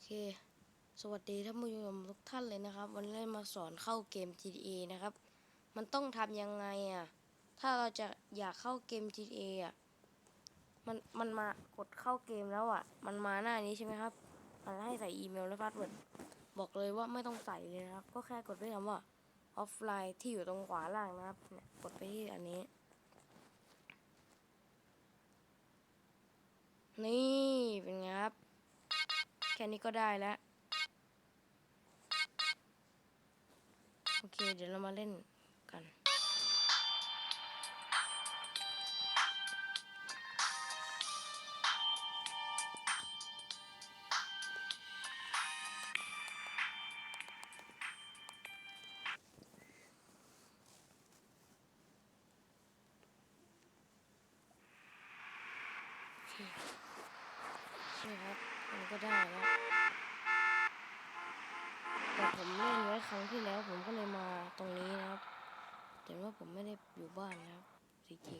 เค สวัสดีท่านผู้ชมทุกท่านเลยนะครับ วันนี้มาสอนเข้าเกม GTA นะครับ มันต้องทำยังไงอะ ถ้าเราจะอยากเข้าเกม GTA อะ มันมันมากดเข้าเกมแล้วอะ มันมาหน้านี้ใช่ไหมครับ มันให้ใส่อีเมลและพาสเวิร์ด บอกเลยว่าไม่ต้องใส่เลยนะครับ ก็แค่กดด้วยคำว่า offline ที่อยู่ตรงขวาล่างนะครับ เนี่ยกดไปที่อันนี้ นี่เป็นไงครับ แค่นี้ก็ได้แล้ว โอเค เดี๋ยวเรามาเล่นกันโอเคครับ มันก็ได้แล้วแต่ผมเล่นไว้ครั้งที่แล้ว ผมก็เลยมาตรงนี้นะครับ แต่ว่าผมไม่ได้อยู่บ้านนะครับซีจี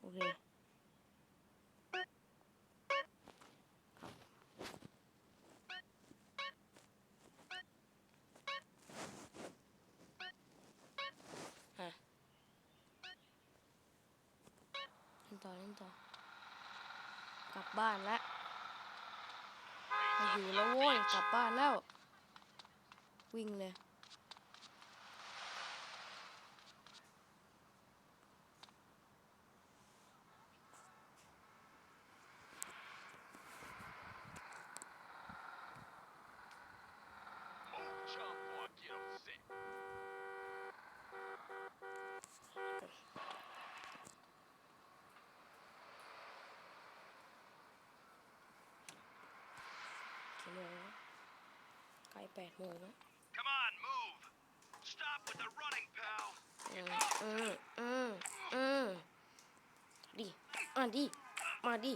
โอเคครับฮะเล่นต่อเล่นต่อ ลับบ้านแล้วมาอยู่แล้วโว้ยกลับบ้านแล้ว วิ่งเลย กี่โมงแล้วใกล้แปดโมงแล้ว Come on, move. Stop with the running, pal. อืมอืมอืมอืมดิมาดิ มาดิ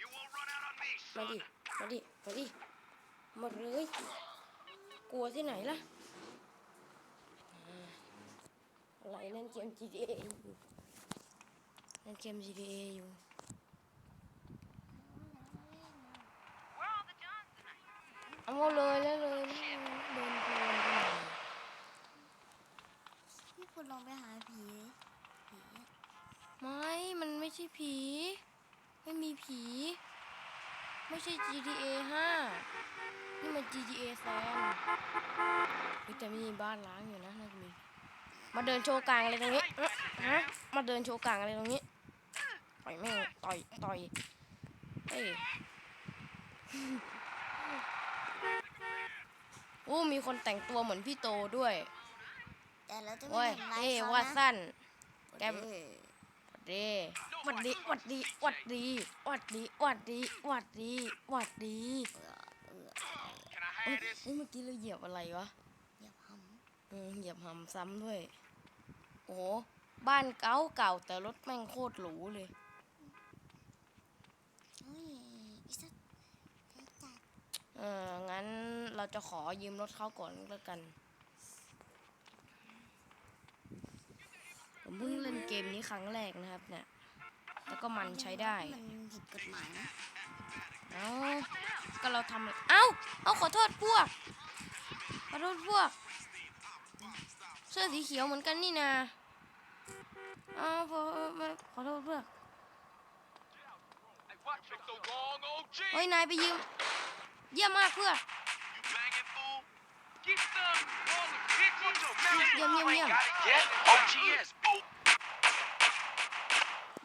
You won't run out on me, มา son. ดิ มาดิ มาดิ มาเลย กลัวที่ไหนล่ะอ่าอะไรเล่นเกม GTA อยู่เล่นเกม GTA อยู่ เอาเลยแล้วเลยแล้วเลยเดินเพลินไปหน่อยพี่คุณลองไปหาผีผีไม่ มันไม่ใช่ผี ไม่มีผี ไม่ใช่ GTA 5 นี่มัน GTA San เฮ้ยแต่ไม่มีบ้านล้างอยู่นะน่าจะมี มาเดินโชว์กลางอะไรตรงนี้เอ๊ะฮะมาเดินโชว์กลางอะไรตรงนี้ ต่อยแม่งต่อย ต่อย เฮ้ยโอ้มีคนแต่งตัวเหมือนพี่โตด้วย แต่เราจะไม่โอ้ยทำร้ายเอ้ยเขาว่านะสั้น แกเอ้ยหวัดดีหวัดดีหวัดดีหวัดดีหวัดดีหวัดดีหวัดดีเออเออ Can I เอ้ย have this? เอ้ยเมื่อกี้เราเหยียบอะไรวะ อย่าทเออเหยียบหำซ้ำด้วย โอ้โหบ้านเก่าเก่าแต่รถแม่งโคตรหรูเลยำเฮ้ยอีสัตว์ไอ้จัด เอองั้นเราจะขอยืมรถเขาก่อนแล้วกัน ผมเพิ่งเล่นเกมนี้ครั้งแรกนะครับ เนี่ย แล้วก็มันใช้ได้ มันผิดกฎหมายนะเอาก็เราทำเอาเอาขอโทษพวก ขอโทษพวก เสื้อสีเขียวเหมือนกันนี่นาเอาขอขอโทษพวก เฮ้ย นายไปยืม เยี่ยมมากเพื่อน You banging fool. Get some. All the bitches. Your Yum, yum, yum. Got it yet? OGS. Boop.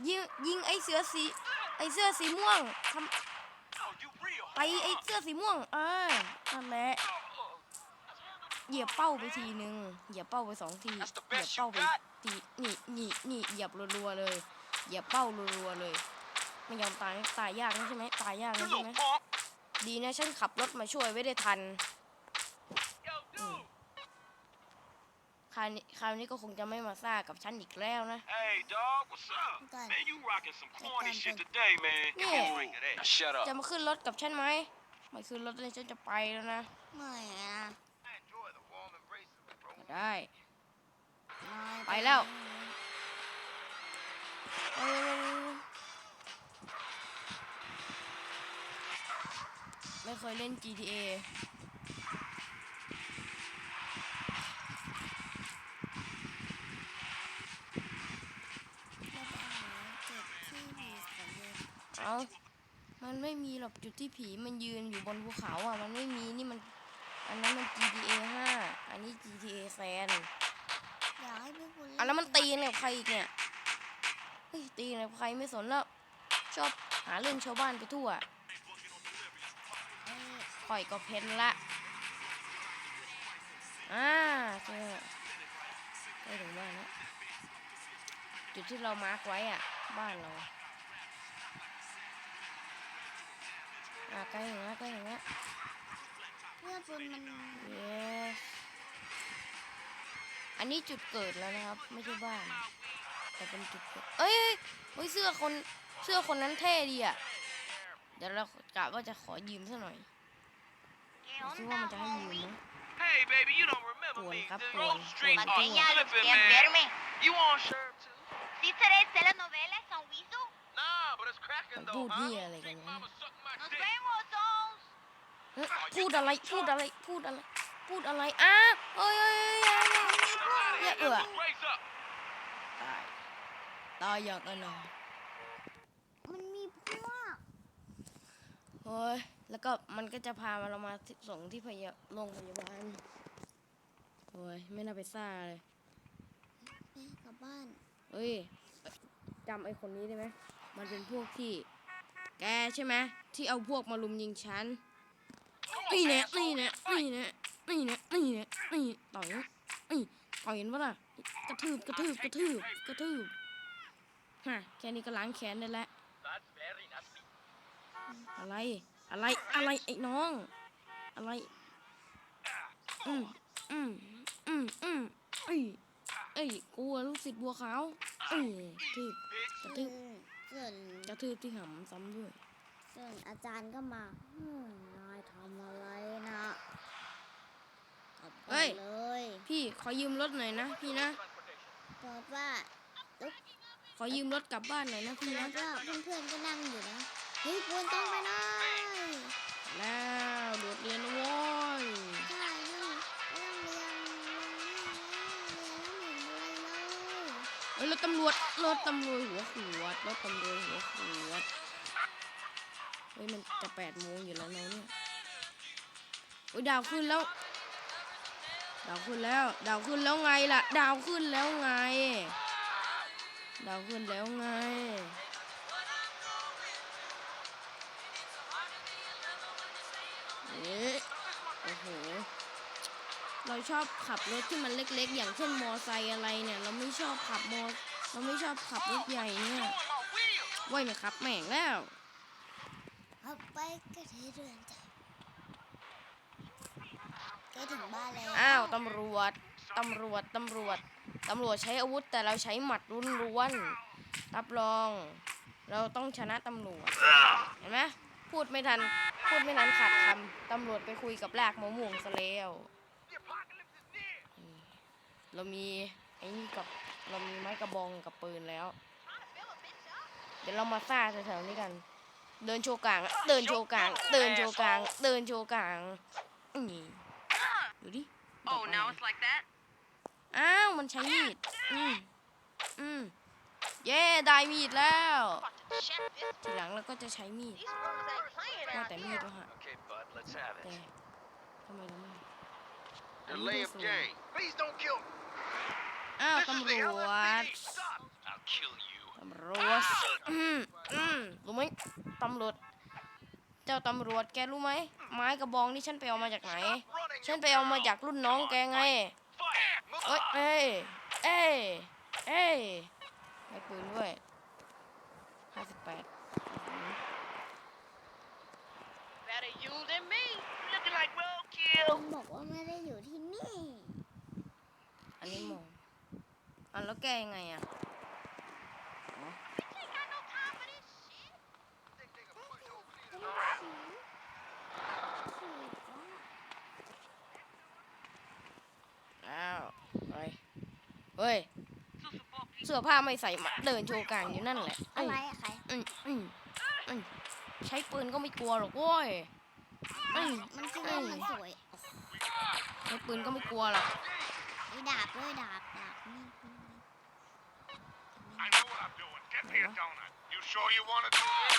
ยิงยิงไอเสือสีไอเสื้อสีม่วงทำไปไอเสื้อสีม่วงเออนั่นแหละเหยียบเป้าไปทีนึงเหยียบเป้าไปสองทีเหยียบเป้าไปทีนี่นี่นี่เหยียบรัวๆเลยเหยียบเป้ารัวๆเลยไม่ยอมตายตายยากใช่ไหมตายยากใช่ไหม ดีนะฉันขับรถมาช่วยไว้ได้ทัน Yo, dude. คราวนี้คราวนี้ก็คงจะไม่มาซ่ากับฉันอีกแล้วนะ Hey, dog. What's up? Done. Man, you rocking some corny Done, shit done. today, man. Yeah. Give me a drink of that. Now, shut จะ up. มาขึ้นรถกับฉันไหมไม่ขึ้นรถเลยฉันจะไปแล้วนะ ไม่อะ I enjoy the warm embraces, bro. ได้นายไปแล้ว ไม่เคยเล่น GTA เราไปหาจุดที่มีของเล่นเอามันไม่มีหรอกจุดที่ผีมันยืนอยู่บนภูเขาอะ มันไม่มีนี่มัน อันนั้นมัน GTA 5อันนี้ GTA แฟนอยากให้พี่คุณอะแล้วมันตีกันกับใครอีกเนี่ยเฮ้ยตีกันกับใครไม่สนแล้ว ชอบหาเรื่องชาวบ้านไปทั่วเอ้ยปล่อยก็เพ้นละอ่าเจอใกล้ถึงบ้านแล้วจุดที่เรามาร์กไว้อะ บ้านเราอ่าใกล้ถึงแล้วใกล้ถึงแล้วเพื่อนคุณมัน yes อันนี้จุดเกิดแล้วนะครับ ไม่ใช่บ้าน แต่เป็นจุดเกิดเอ้ยเอ้ยเฮ้ยเสื้อคนเสื้อคนนั้นเท่ดีอะเดี๋ยวเรากะว่าจะขอยืมซะหน่อย ¿Qué คิดว่า onda, มันจะให้ยืม homie? นะ Hey, baby, you don't remember me. Tuan, The Tuan, Grove Street Tuan, are Tuan. Pequeña, flipping, ¿quién man. verme? You on shirt too? ¿Sí seré telenovelas, San Wiso? Nah, but it's cracking มัน though, พูด huh? เหี้ยอะไรกัน Big วะ mama sucking my Nos dick. vemos, Sons. เฮ้ยพูดอะไรพูดอะไรพูดอะไร พูดอะไรอ้าเอ้ยเอ้ยเอ้ยอย่าอย่าอย่าเอือ Raise up. ตายตายอย่างอนาถมันมีพวก เฮ้ย แล้วก็มันก็จะพาเรามาที่ส่งที่พยาโรงพยาบาล โอ้ย ไม่น่าไปซ่าเลยไปกลับบ้านเฮ้ยจำไอ้คนนี้ได้ไหม มันเป็นพวกที่ แกใช่ไหมที่เอาพวกมาลุมยิงฉัน นี่แน่นี่แน่นี่แน่นี่แน่นี่แน่นี่ต่อยนะนี่ต่อยเห็นปะล่ะ กระทืบกระทืบกระทืบกระทืบฮะแค่นี้ก็ล้างแค้นได้แล้ว That's very nasty. อะไร อะไรอะไรไอ้น้อง อะไร อืมอืมอืมอืมเอ้ยเอ้ยกลัวลูกศิษย์บัวขาวเอ้ยทืบกระทืซึ่บงส่วนกระทืบที่หำซ้ำด้วยส่วนอาจารย์ก็มาอืมนายทำอะไรนะกลับเฮ้บ้านยเลยพี่ขอยืมรถหน่อยนะพี่นะบอกว่า ขอยืมรถกลับบ้านหน่อยนะพี่แล้นะวก็เพื่อนๆก็นั่งอยู่นะ เฮ้ยควรต้องไปหน่อยแล้วโดดเรียนวโว้ยใช่นี่ไม่ต้องเรียนเรียนนี่เรียนแล้วไม่เห็นอะไรเลยเฮ้ยรถตำรวจรถตำรวจหัวขวดรถตำรวจหัวขวดเฮ้ยมันจะแปดโมงอยู่แล้วเนาะเนี่ยโอ้ยดาวขึ้นแล้วดาวขึ้นแล้วดาวขึ้นแล้วไงล่ะ ดาวขึ้นแล้วไง ดาวขึ้นแล้วไง โอ้โห เราชอบขับรถที่มันเล็กๆ อย่างเช่นมอไซค์อะไรเนี่ย เราไม่ชอบขับมอ เราไม่ชอบขับรถใหญ่เนี่ย Blowing my wheels. ไว้ไหมครับแม่งแล้วเอาไปก็เทเดือนจ้ะใกล้ถึงบ้านแล้ว อ้าวตำรวจ ตำรวจ ตำรวจ ตำรวจใช้อาวุธแต่เราใช้หมัดรุนรวนๆรับรอง เราต้องชนะตำรวจ เห็นไหม พูดไม่ทัน พูดไม่ทันขาดคำตำรวจไปคุยกับลากมะม่วงซะแล้ว The apocalypse is near. เรามีไอ้นี่กับเรามีไม้กระบองกับปืนแล้ว เดี๋ยวเรามาซ่าแถวๆนี้กัน เดินโชว์กลางอะเดินโชว์กลาง เดินโชว์กลาง เดินโชว์กลางนี่ดูดิ Oh, now it's like that? อ้าว มันใช้มีด อืมอืมเย้ ได้มีดแล้ว Check this. ทีหลังเราก็จะใช้มีด These fools ain't playing ว่า out แต่มีด here. วะฮะ Okay, bud, let's have แต่ it. ทำไมเราไม่ Delay of game. Please don't kill me. อ้าว This is ตำร the วจ LSPD. Stop. I'll kill you. ตำรวจอืมอืมรู้ไหมตำรวจ เจ้าตำรวจแกรู้ไหมไม้กระบองนี่ฉันไปเอามาจากไหน Running ฉัน your ไปเอามา mouth. จากรุ่นน้องแกไง Fire. Move เอ้ย on. เอ้ยเอ้ยเอ้ยให้ปืนด้วยห้าสิบแปด Better you than me. Looking like คุ roadkill. ณบอก ว่าไม่ได้อยู่ที่นี่ อันนี้หมองอะแล้วแกยังไงอะ Ain't got no time for this shit. ก็ไม่ผีผีจ้ะอ้าวเฮ้ยเฮ้ย เสื้อผ้าไม่ใส่มาเดินโชว์กลางอยู่นั่นแหละอะไรอะใครอืมอืมอืมใช้ปืนก็ไม่กลัวหรอกโว้ยเอ้ยมันคือว่ามันสวย ใช้ปืนก็ไม่กลัวหรอกไอ้ดาบด้วยดาบดาบนี่ I know what I'm doing. Get me a donut. You sure you want to do this?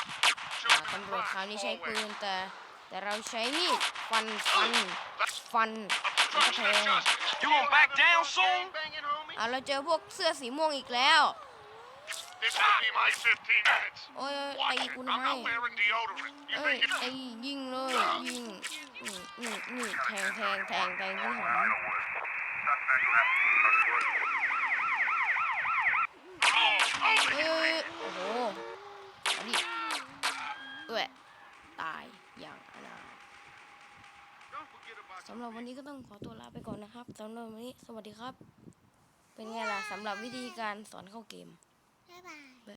อ่าตำรวจคราวนี้ใช้ปืนแต่ แต่เราใช้มีดฟันฟันฟันแล้วก็แทง You gonna back down soon? อ่าเราเจอพวกเสื้อสีม่วงอีกแล้ว This could be my 15 minutes. โอ้ย Watch ตี it. กู I'm ทำไม not wearing deodorant. You เอ้ย think it's ไอ้ยิงเลยยิงนี่นี่นี่แทงแทงแทงแทงที่หัวเอ้ยโอ้โหเอาดิเอ้ยตายอย่างอนาถสำหรับวันนี้ก็ต้องขอตัวลาไปก่อนนะครับสำหรับวันนี้สวัสดีครับ เป็นไงล่ะสำหรับวิธีการสอนเข้าเกม